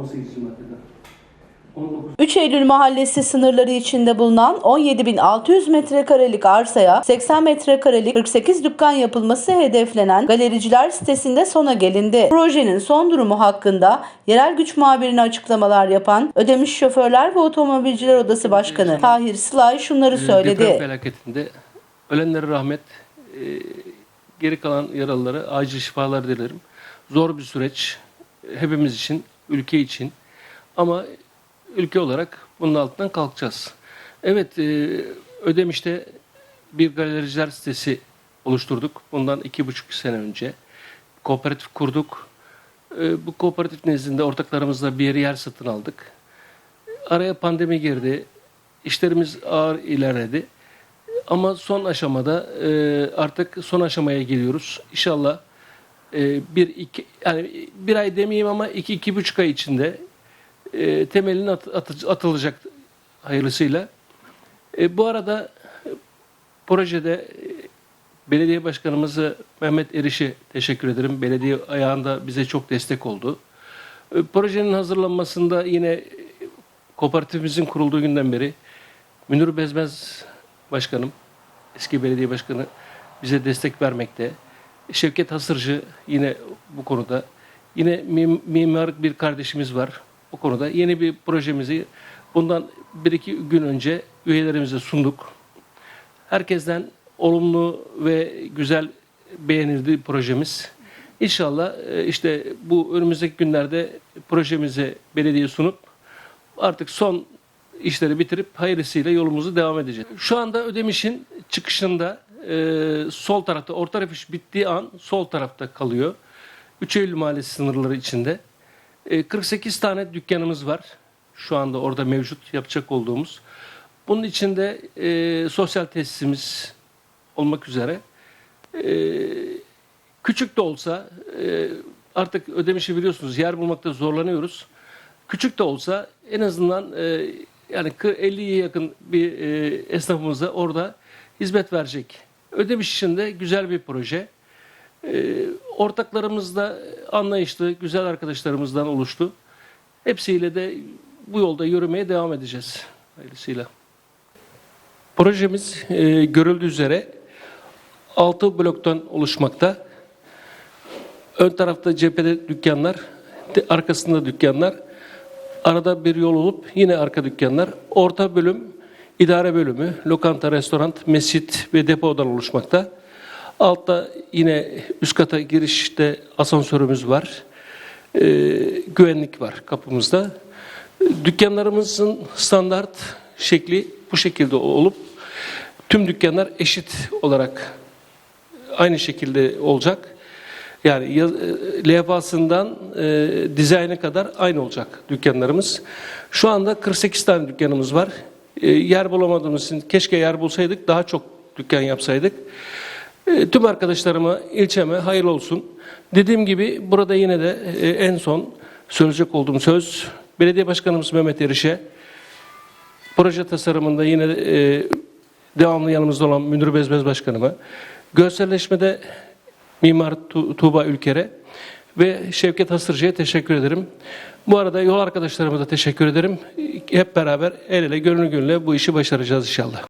18. maddede. 19 3 Eylül Mahallesi sınırları içinde bulunan 17.600 metrekarelik arsaya 80 metrekarelik 48 dükkan yapılması hedeflenen galericiler sitesinde sona gelindi. Projenin son durumu hakkında yerel güç muhabirine açıklamalar yapan Ödemiş Şoförler ve Otomobilciler Odası Başkanı Tahir Sılay şunları Ee, Deprem söyledi. felaketinde ölenlere rahmet, e, geri kalan yaralılara acil şifalar dilerim. Zor bir süreç hepimiz için, ülke için ama ülke olarak bunun altından kalkacağız. Evet, e, Ödemiş'te bir galericiler sitesi oluşturduk. Bundan iki buçuk sene önce. Kooperatif kurduk. E, Bu kooperatif nezdinde ortaklarımızla bir yer satın aldık. Araya pandemi girdi. İşlerimiz ağır ilerledi. Ama son aşamada e, artık son aşamaya geliyoruz. İnşallah e, bir iki yani bir ay demeyeyim ama iki iki buçuk ay içinde e, temelin at, atı- atılacak hayırlısıyla. E, bu arada e, projede e, belediye başkanımızı Mehmet Eriş'e teşekkür ederim. Belediye ayağında bize çok destek oldu. E, projenin hazırlanmasında yine e, kooperatifimizin kurulduğu günden beri Münir Bezmez Başkanım, eski belediye başkanı bize destek vermekte. Şevket Hasırcı yine bu konuda. Yine mim- mimar bir kardeşimiz var bu konuda. Yeni bir projemizi bundan bir iki gün önce üyelerimize sunduk. Herkesten olumlu ve güzel beğenildi projemiz. İnşallah e, işte bu önümüzdeki günlerde projemizi belediye sunup artık son işleri bitirip hayırlısıyla yolumuzu devam edeceğiz. Şu anda Ödemiş'in çıkışında e, sol tarafta orta refüj bittiği an sol tarafta kalıyor. 3 Eylül Mahallesi sınırları içinde. E, 48 tane dükkanımız var. Şu anda orada mevcut yapacak olduğumuz. Bunun içinde e, sosyal tesisimiz olmak üzere e, küçük de olsa e, artık ödemişi biliyorsunuz yer bulmakta zorlanıyoruz. Küçük de olsa en azından e, yani kı- 50'ye yakın bir e, esnafımıza orada hizmet verecek. Ödemiş için de güzel bir proje. E, ortaklarımız da anlayışlı, güzel arkadaşlarımızdan oluştu. Hepsiyle de bu yolda yürümeye devam edeceğiz. Hayırlısıyla. Projemiz e, görüldüğü üzere 6 bloktan oluşmakta. Ön tarafta cephede dükkanlar, arkasında dükkanlar, arada bir yol olup yine arka dükkanlar, orta bölüm idare bölümü, lokanta, restoran, mescit ve depodan oluşmakta. Altta yine üst kata girişte asansörümüz var. Ee, güvenlik var kapımızda. Dükkanlarımızın standart şekli bu şekilde olup tüm dükkanlar eşit olarak aynı şekilde olacak. Yani ya- e, levhasından e, dizayna kadar aynı olacak dükkanlarımız. Şu anda 48 tane dükkanımız var. E, yer bulamadığımız için keşke yer bulsaydık daha çok dükkan yapsaydık. E, tüm arkadaşlarıma, ilçeme hayırlı olsun. Dediğim gibi burada yine de e, en son söyleyecek olduğum söz belediye başkanımız Mehmet Eriş'e proje tasarımında yine e, devamlı yanımızda olan Münir Bezmez Başkanıma, görselleşmede Mimar Tu- Tuğba Ülker'e ve Şevket Hasırcı'ya teşekkür ederim. Bu arada yol arkadaşlarıma da teşekkür ederim. Hep beraber el ele gönül gönüle bu işi başaracağız inşallah.